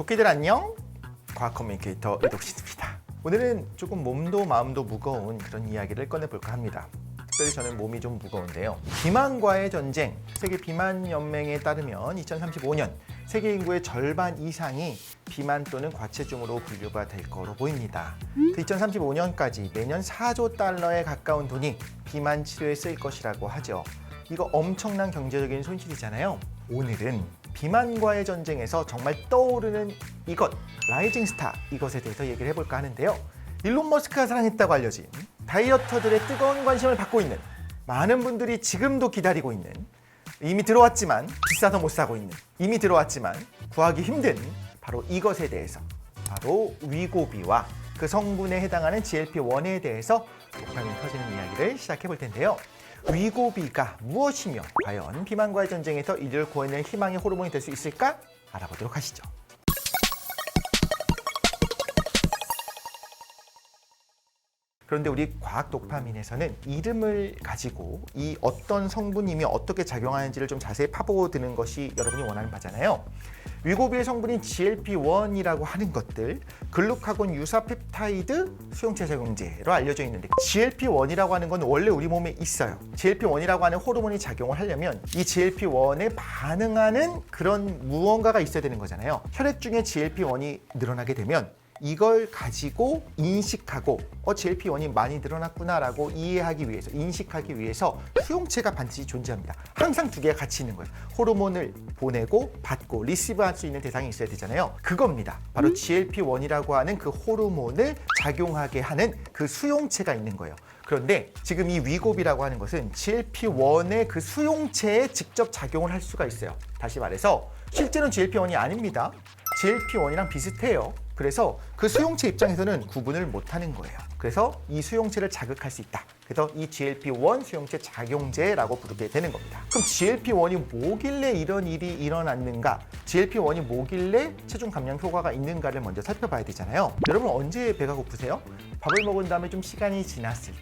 도끼들 안녕? 과학 커뮤니케이터 이덕신입니다. 오늘은 조금 몸도 마음도 무거운 그런 이야기를 꺼내볼까 합니다. 특별히 저는 몸이 좀 무거운데요. 비만과의 전쟁 세계 비만 연맹에 따르면 2035년 세계 인구의 절반 이상이 비만 또는 과체중으로 분류가 될 거로 보입니다. 그 2035년까지 매년 4조 달러에 가까운 돈이 비만 치료에 쓰일 것이라고 하죠. 이거 엄청난 경제적인 손실이잖아요. 오늘은 비만과의 전쟁에서 정말 떠오르는 이것, 라이징 스타 이것에 대해서 얘기를 해볼까 하는데요. 일론 머스크가 사랑했다고 알려진 다이어터들의 뜨거운 관심을 받고 있는 많은 분들이 지금도 기다리고 있는 이미 들어왔지만 비싸서 못 사고 있는 이미 들어왔지만 구하기 힘든 바로 이것에 대해서 바로 위고비와 그 성분에 해당하는 GLP-1에 대해서 도파민 터지는 이야기를 시작해 볼 텐데요. 위고비가 무엇이며 과연 비만과의 전쟁에서 이를 구해낼 희망의 호르몬이 될 수 있을까? 알아보도록 하시죠. 그런데 우리 과학 도파민에서는 이름을 가지고 이 어떤 성분이며 어떻게 작용하는지를 좀 자세히 파보드는 것이 여러분이 원하는 바잖아요. 위고비의 성분인 GLP-1이라고 하는 것들, 글루카곤 유사 펩타이드 수용체 작용제로 알려져 있는데 GLP-1이라고 하는 건 원래 우리 몸에 있어요. GLP-1이라고 하는 호르몬이 작용을 하려면 이 GLP-1에 반응하는 그런 무언가가 있어야 되는 거잖아요. 혈액 중에 GLP-1이 늘어나게 되면 이걸 가지고 인식하고 어 GLP-1이 많이 늘어났구나라고 이해하기 위해서 인식하기 위해서 수용체가 반드시 존재합니다. 항상 두 개가 같이 있는 거예요. 호르몬을 보내고 받고 리시브할 수 있는 대상이 있어야 되잖아요. 그겁니다. 바로 GLP-1이라고 하는 그 호르몬을 작용하게 하는 그 수용체가 있는 거예요. 그런데 지금 이 위고비라고 하는 것은 GLP-1의 그 수용체에 직접 작용을 할 수가 있어요. 다시 말해서 실제는 GLP-1이 아닙니다. GLP-1이랑 비슷해요. 그래서 그 수용체 입장에서는 구분을 못 하는 거예요. 그래서 이 수용체를 자극할 수 있다. 그래서 이 GLP-1 수용체 작용제라고 부르게 되는 겁니다. 그럼 GLP-1이 뭐길래 이런 일이 일어났는가? GLP-1이 뭐길래 체중 감량 효과가 있는가를 먼저 살펴봐야 되잖아요. 여러분 언제 배가 고프세요? 밥을 먹은 다음에 좀 시간이 지났을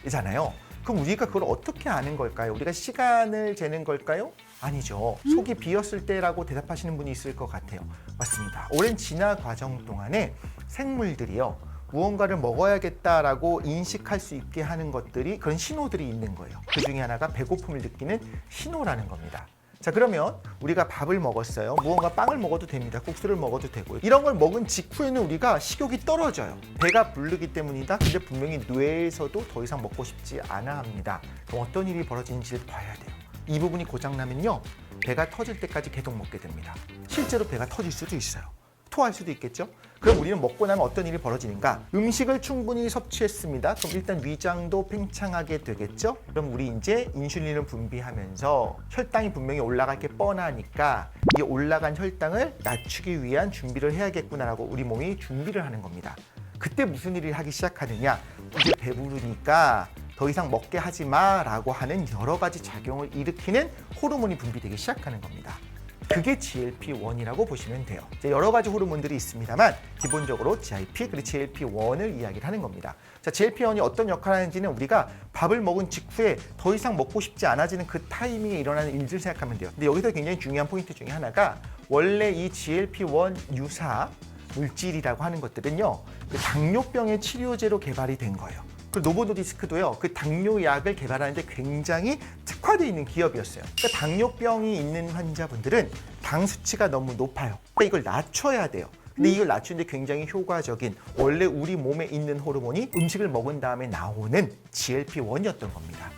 때이잖아요. 그럼 우리가 그걸 어떻게 아는 걸까요? 우리가 시간을 재는 걸까요? 아니죠. 속이 비었을 때라고 대답하시는 분이 있을 것 같아요. 맞습니다. 오랜 진화 과정 동안에 생물들이요. 무언가를 먹어야겠다라고 인식할 수 있게 하는 것들이 그런 신호들이 있는 거예요. 그 중에 하나가 배고픔을 느끼는 신호라는 겁니다. 자 그러면 우리가 밥을 먹었어요. 무언가 빵을 먹어도 됩니다. 국수를 먹어도 되고요. 이런 걸 먹은 직후에는 우리가 식욕이 떨어져요. 배가 부르기 때문이다. 근데 분명히 뇌에서도 더 이상 먹고 싶지 않아 합니다. 그럼 어떤 일이 벌어지는지를 봐야 돼요. 이 부분이 고장나면요. 배가 터질 때까지 계속 먹게 됩니다. 실제로 배가 터질 수도 있어요. 토할 수도 있겠죠? 그럼 우리는 먹고 나면 어떤 일이 벌어지는가? 음식을 충분히 섭취했습니다. 그럼 일단 위장도 팽창하게 되겠죠? 그럼 우리 이제 인슐린을 분비하면서 혈당이 분명히 올라갈 게 뻔하니까 이 올라간 혈당을 낮추기 위한 준비를 해야겠구나라고 우리 몸이 준비를 하는 겁니다. 그때 무슨 일을 하기 시작하느냐? 이제 배부르니까 더 이상 먹게 하지 마라고 하는 여러 가지 작용을 일으키는 호르몬이 분비되기 시작하는 겁니다. 그게 GLP-1이라고 보시면 돼요. 이제 여러 가지 호르몬들이 있습니다만 기본적으로 GIP 그리고 GLP-1을 이야기를 하는 겁니다. 자, GLP-1이 어떤 역할을 하는지는 우리가 밥을 먹은 직후에 더 이상 먹고 싶지 않아지는 그 타이밍에 일어나는 일들 생각하면 돼요. 근데 여기서 굉장히 중요한 포인트 중에 하나가 원래 이 GLP-1 유사 물질이라고 하는 것들은요. 그 당뇨병의 치료제로 개발이 된 거예요. 그 노보노디스크도요. 그 당뇨약을 개발하는데 굉장히 특화되어 있는 기업이었어요. 그러니까 당뇨병이 있는 환자분들은 당 수치가 너무 높아요. 그러니까 이걸 낮춰야 돼요. 근데 이걸 낮추는데 굉장히 효과적인 원래 우리 몸에 있는 호르몬이 음식을 먹은 다음에 나오는 GLP-1이었던 겁니다.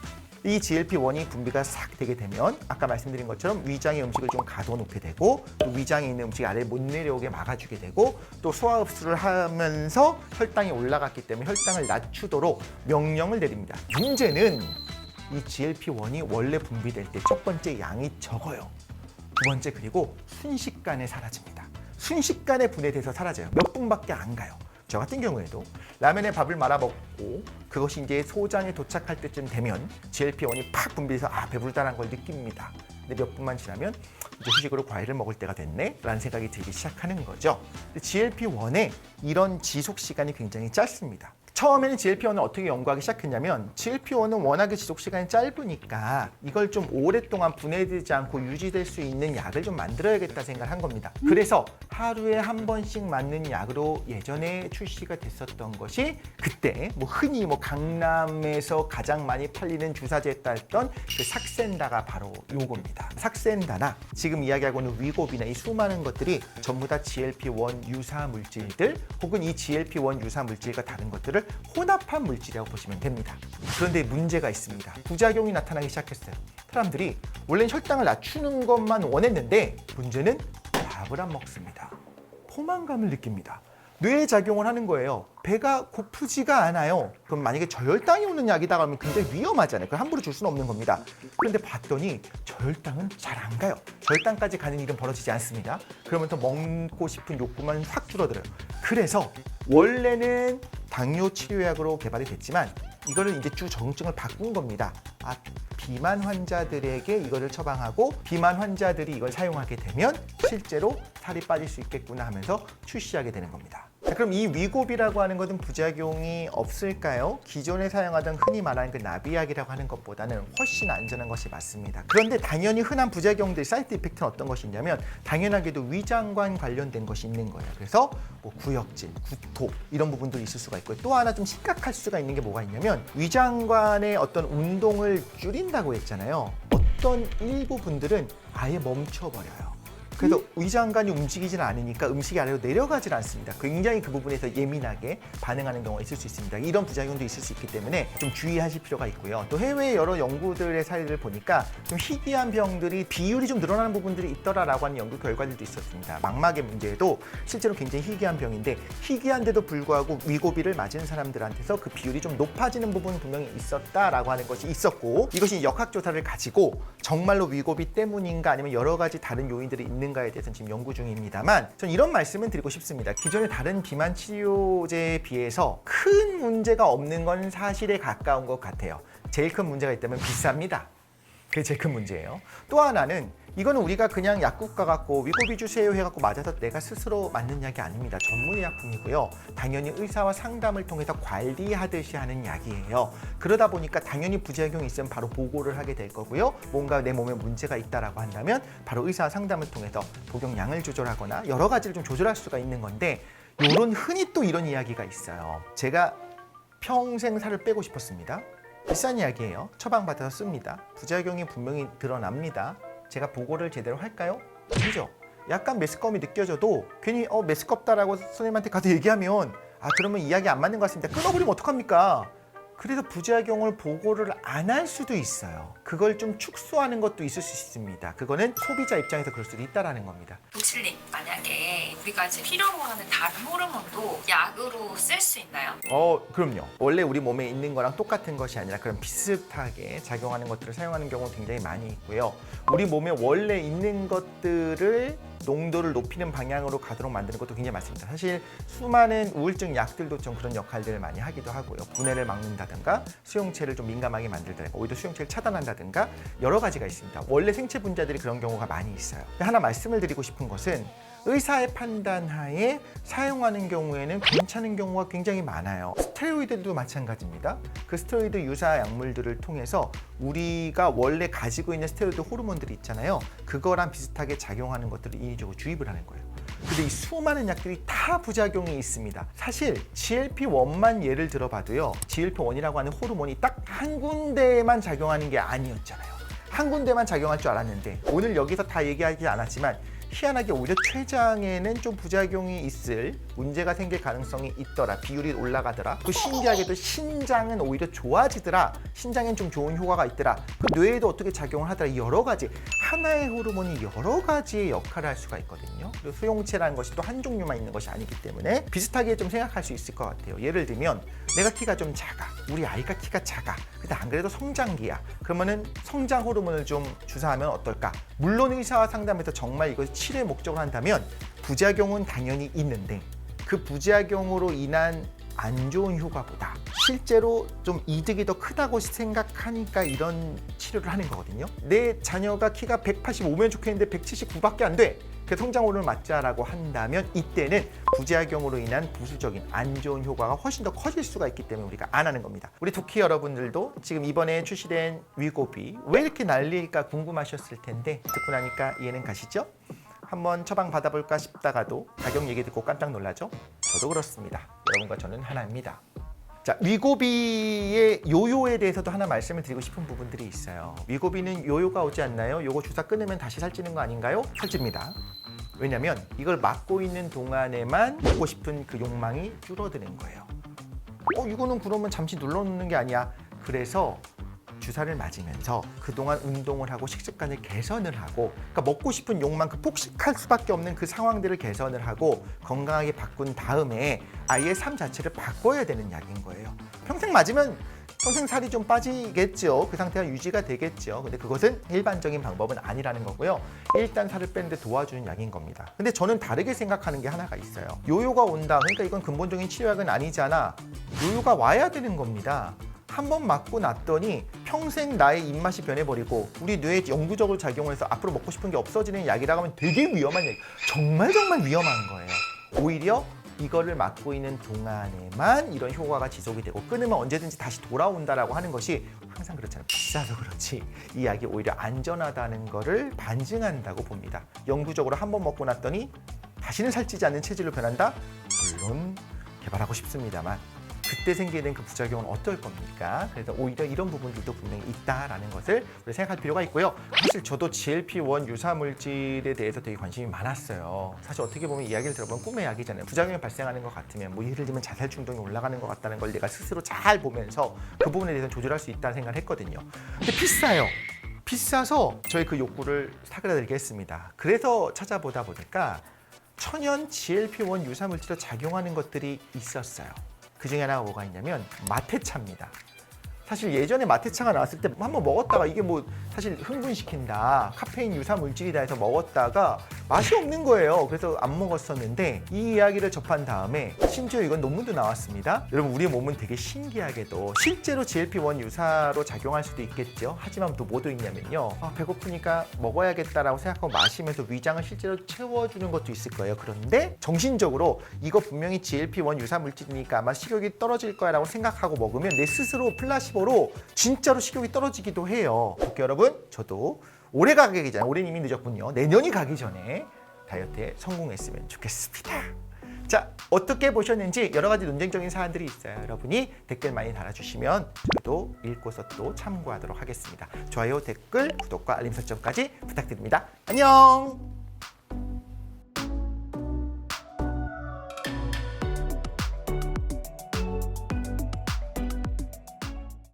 이 GLP-1이 분비가 싹 되게 되면 아까 말씀드린 것처럼 위장에 음식을 좀 가둬놓게 되고 또 위장에 있는 음식이 아래에 못 내려오게 막아주게 되고 또 소화 흡수를 하면서 혈당이 올라갔기 때문에 혈당을 낮추도록 명령을 내립니다. 문제는 이 GLP-1이 원래 분비될 때 첫 번째 양이 적어요. 두 번째 그리고 순식간에 사라집니다. 순식간에 분해돼서 사라져요. 몇 분밖에 안 가요. 저 같은 경우에도 라면에 밥을 말아 먹고 그것이 이제 소장에 도착할 때쯤 되면 GLP-1이 팍 분비돼서 아 배부르다는 걸 느낍니다. 근데 몇 분만 지나면 이제 후식으로 과일을 먹을 때가 됐네 라는 생각이 들기 시작하는 거죠. GLP-1의 이런 지속 시간이 굉장히 짧습니다. 처음에는 GLP-1을 어떻게 연구하기 시작했냐면 GLP-1은 워낙에 지속 시간이 짧으니까 이걸 좀 오랫동안 분해되지 않고 유지될 수 있는 약을 좀 만들어야겠다 생각을 한 겁니다. 그래서 하루에 한 번씩 맞는 약으로 예전에 출시가 됐었던 것이 그때 뭐 흔히 뭐 강남에서 가장 많이 팔리는 주사제에 따했던 그 삭센다가 바로 요겁니다. 삭센다나 지금 이야기하고 있는 위고비나 이 수많은 것들이 전부 다 GLP-1 유사 물질들 혹은 이 GLP-1 유사 물질과 다른 것들을 혼합한 물질이라고 보시면 됩니다. 그런데 문제가 있습니다. 부작용이 나타나기 시작했어요. 사람들이 원래는 혈당을 낮추는 것만 원했는데 문제는 밥을 안 먹습니다. 포만감을 느낍니다. 뇌에 작용을 하는 거예요. 배가 고프지가 않아요. 그럼 만약에 저혈당이 오는 약이다 그러면 굉장히 위험하잖아요. 그걸 함부로 줄 수는 없는 겁니다. 그런데 봤더니 저혈당은 잘 안 가요. 저혈당까지 가는 일은 벌어지지 않습니다. 그러면 더 먹고 싶은 욕구만 확 줄어들어요. 그래서 원래는 당뇨 치료약으로 개발이 됐지만 이거를 이제 주 정증을 바꾼 겁니다. 아, 비만 환자들에게 이거를 처방하고 비만 환자들이 이걸 사용하게 되면 실제로 살이 빠질 수 있겠구나 하면서 출시하게 되는 겁니다. 자, 그럼 이 위고비라고 하는 것은 부작용이 없을까요? 기존에 사용하던 흔히 말하는 그 나비약이라고 하는 것보다는 훨씬 안전한 것이 맞습니다. 그런데 당연히 흔한 부작용들, 사이드 이펙트는 어떤 것이 있냐면 당연하게도 위장관 관련된 것이 있는 거예요. 그래서 뭐 구역질, 구토 이런 부분도 있을 수가 있고요. 또 하나 좀 심각할 수가 있는 게 뭐가 있냐면 위장관의 어떤 운동을 줄인다고 했잖아요. 어떤 일부 분들은 아예 멈춰버려요. 그래서 위 장관이 움직이질 않으니까 음식이 아래로 내려가질 않습니다. 굉장히 그 부분에서 예민하게 반응하는 경우가 있을 수 있습니다. 이런 부작용도 있을 수 있기 때문에 좀 주의하실 필요가 있고요. 또 해외 여러 연구들의 사례를 보니까 좀 희귀한 병들이 비율이 좀 늘어나는 부분들이 있더라라고 하는 연구 결과들도 있었습니다. 망막의 문제도 실제로 굉장히 희귀한 병인데 희귀한데도 불구하고 위고비를 맞은 사람들한테서 그 비율이 좀 높아지는 부분은 분명히 있었다라고 하는 것이 있었고 이것이 역학조사를 가지고 정말로 위고비 때문인가 아니면 여러 가지 다른 요인들이 있는 있는가에 대해서는 지금 연구 중입니다만 전 이런 말씀은 드리고 싶습니다. 기존의 다른 비만 치료제에 비해서 큰 문제가 없는 건 사실에 가까운 것 같아요. 제일 큰 문제가 있다면 비쌉니다. 그게 제일 큰 문제예요. 또 하나는 이거는 우리가 그냥 약국 가 갖고 위고비 주세요 해갖고 맞아서 내가 스스로 맞는 약이 아닙니다. 전문 의약품이고요. 당연히 의사와 상담을 통해서 관리하듯이 하는 약이에요. 그러다 보니까 당연히 부작용이 있으면 바로 보고를 하게 될 거고요. 뭔가 내 몸에 문제가 있다라고 한다면 바로 의사와 상담을 통해서 복용량을 조절하거나 여러 가지를 좀 조절할 수가 있는 건데 요런 흔히 또 이런 이야기가 있어요. 제가 평생 살을 빼고 싶었습니다. 비싼 약이에요. 처방받아서 씁니다. 부작용이 분명히 드러납니다. 제가 보고를 제대로 할까요? 아니죠. 약간 메스꺼움이 느껴져도 괜히 어 메스껍다라고 선생님한테 가서 얘기하면 아 그러면 이야기 안 맞는 것 같습니다. 끊어버리면 어떡합니까? 그래서 부작용을 보고를 안 할 수도 있어요. 그걸 좀 축소하는 것도 있을 수 있습니다. 그거는 소비자 입장에서 그럴 수도 있다라는 겁니다. 독실님 만약에 우리가 지금 필요로 하는 다른 호르몬도 약으로 쓸 수 있나요? 어, 그럼요. 원래 우리 몸에 있는 거랑 똑같은 것이 아니라 그런 비슷하게 작용하는 것들을 사용하는 경우가 굉장히 많이 있고요. 우리 몸에 원래 있는 것들을 농도를 높이는 방향으로 가도록 만드는 것도 굉장히 많습니다. 사실 수많은 우울증 약들도 좀 그런 역할들을 많이 하기도 하고요. 분해를 막는다 든가 수용체를 좀 민감하게 만들다든가 오히려 수용체를 차단한다든가 여러 가지가 있습니다. 원래 생체 분자들이 그런 경우가 많이 있어요. 하나 말씀을 드리고 싶은 것은 의사의 판단하에 사용하는 경우에는 괜찮은 경우가 굉장히 많아요. 스테로이드도 마찬가지입니다. 그 스테로이드 유사 약물들을 통해서 우리가 원래 가지고 있는 스테로이드 호르몬들이 있잖아요. 그거랑 비슷하게 작용하는 것들을 인위적으로 주입을 하는 거예요. 근데 이 수많은 약들이 다 부작용이 있습니다. 사실 GLP-1만 예를 들어봐도요. GLP-1이라고 하는 호르몬이 딱 한 군데에만 작용하는 게 아니었잖아요. 한 군데만 작용할 줄 알았는데 오늘 여기서 다 얘기하지 않았지만 희한하게 오히려 췌장에는 좀 부작용이 있을 문제가 생길 가능성이 있더라. 비율이 올라가더라. 또 신기하게도 신장은 오히려 좋아지더라. 신장엔 좀 좋은 효과가 있더라. 그 뇌에도 어떻게 작용을 하더라. 여러 가지 하나의 호르몬이 여러 가지의 역할을 할 수가 있거든요. 그리고 수용체라는 것이 또 한 종류만 있는 것이 아니기 때문에 비슷하게 좀 생각할 수 있을 것 같아요. 예를 들면 내가 키가 좀 작아. 우리 아이가 키가 작아. 근데 안 그래도 성장기야. 그러면은 성장 호르몬을 좀 주사하면 어떨까? 물론 의사와 상담에서 정말 이것을 치료의 목적으로 한다면 부작용은 당연히 있는데 그 부작용으로 인한 안 좋은 효과보다 실제로 좀 이득이 더 크다고 생각하니까 이런 치료를 하는 거거든요. 내 자녀가 키가 185면 좋겠는데 179밖에 안 돼. 그 성장 호르몬을 맞자라고 한다면 이때는 부작용으로 인한 부수적인 안 좋은 효과가 훨씬 더 커질 수가 있기 때문에 우리가 안 하는 겁니다. 우리 도키 여러분들도 지금 이번에 출시된 위고비 왜 이렇게 난리일까 궁금하셨을 텐데 듣고 나니까 이해는 가시죠? 한번 처방 받아볼까 싶다가도 가격 얘기 듣고 깜짝 놀라죠? 저도 그렇습니다. 여러분과 저는 하나입니다. 자, 위고비의 요요에 대해서도 하나 말씀을 드리고 싶은 부분들이 있어요. 위고비는 요요가 오지 않나요? 요거 주사 끊으면 다시 살찌는 거 아닌가요? 살찝니다. 왜냐면 이걸 막고 있는 동안에만 먹고 싶은 그 욕망이 줄어드는 거예요. 어, 이거는 그러면 잠시 눌러놓는 게 아니야. 그래서 주사를 맞으면서 그동안 운동을 하고 식습관을 개선을 하고 그러니까 먹고 싶은 욕망 그 폭식할 수밖에 없는 그 상황들을 개선을 하고 건강하게 바꾼 다음에 아이의 삶 자체를 바꿔야 되는 약인 거예요. 평생 맞으면 평생 살이 좀 빠지겠죠. 그 상태가 유지가 되겠죠. 근데 그것은 일반적인 방법은 아니라는 거고요. 일단 살을 빼는데 도와주는 약인 겁니다. 근데 저는 다르게 생각하는 게 하나가 있어요. 요요가 온다. 그러니까 이건 근본적인 치료약은 아니잖아. 요요가 와야 되는 겁니다. 한 번 맞고 났더니 평생 나의 입맛이 변해버리고 우리 뇌에 영구적으로 작용을 해서 앞으로 먹고 싶은 게 없어지는 약이라고 하면 되게 위험한 약. 정말 정말 위험한 거예요. 오히려 이거를 맞고 있는 동안에만 이런 효과가 지속이 되고 끊으면 언제든지 다시 돌아온다라고 하는 것이 항상 그렇잖아요. 비싸서 그렇지 이 약이 오히려 안전하다는 거를 반증한다고 봅니다. 영구적으로 한 번 먹고 났더니 다시는 살찌지 않는 체질로 변한다? 물론 개발하고 싶습니다만 그때 생기는 그 부작용은 어떨 겁니까? 그래서 오히려 이런 부분들도 분명히 있다라는 것을 우리 생각할 필요가 있고요. 사실 저도 GLP-1 유사 물질에 대해서 되게 관심이 많았어요. 사실 어떻게 보면 이야기를 들어보면 꿈의 약이잖아요. 부작용이 발생하는 것 같으면 뭐 예를 들면 자살 중독이 올라가는 것 같다는 걸 내가 스스로 잘 보면서 그 부분에 대해서 조절할 수 있다는 생각을 했거든요. 근데 비싸요. 비싸서 저희 그 욕구를 사그라들게 했습니다. 그래서 찾아보다 보니까 천연 GLP-1 유사 물질로 작용하는 것들이 있었어요. 그 중에 하나가 뭐가 있냐면 마테차입니다. 사실 예전에 마테차가 나왔을 때 한번 먹었다가 이게 뭐 사실 흥분시킨다 카페인 유사 물질이다 해서 먹었다가 맛이 없는 거예요. 그래서 안 먹었었는데 이 이야기를 접한 다음에 심지어 이건 논문도 나왔습니다. 여러분 우리 몸은 되게 신기하게도 실제로 GLP-1 유사로 작용할 수도 있겠죠. 하지만 또 뭐도 있냐면요. 아, 배고프니까 먹어야겠다라고 생각하고 마시면서 위장을 실제로 채워주는 것도 있을 거예요. 그런데 정신적으로 이거 분명히 GLP-1 유사 물질이니까 아마 식욕이 떨어질 거야라고 생각하고 먹으면 내 스스로 플라시보로 진짜로 식욕이 떨어지기도 해요. 여러분. 저도 올해 전에 올해는 이미 늦었군요. 내년이 가기 전에 다이어트에 성공했으면 좋겠습니다. 자 어떻게 보셨는지 여러 가지 논쟁적인 사안들이 있어요. 여러분이 댓글 많이 달아주시면 저도 읽고서 또 참고하도록 하겠습니다. 좋아요, 댓글, 구독과 알림 설정까지 부탁드립니다. 안녕.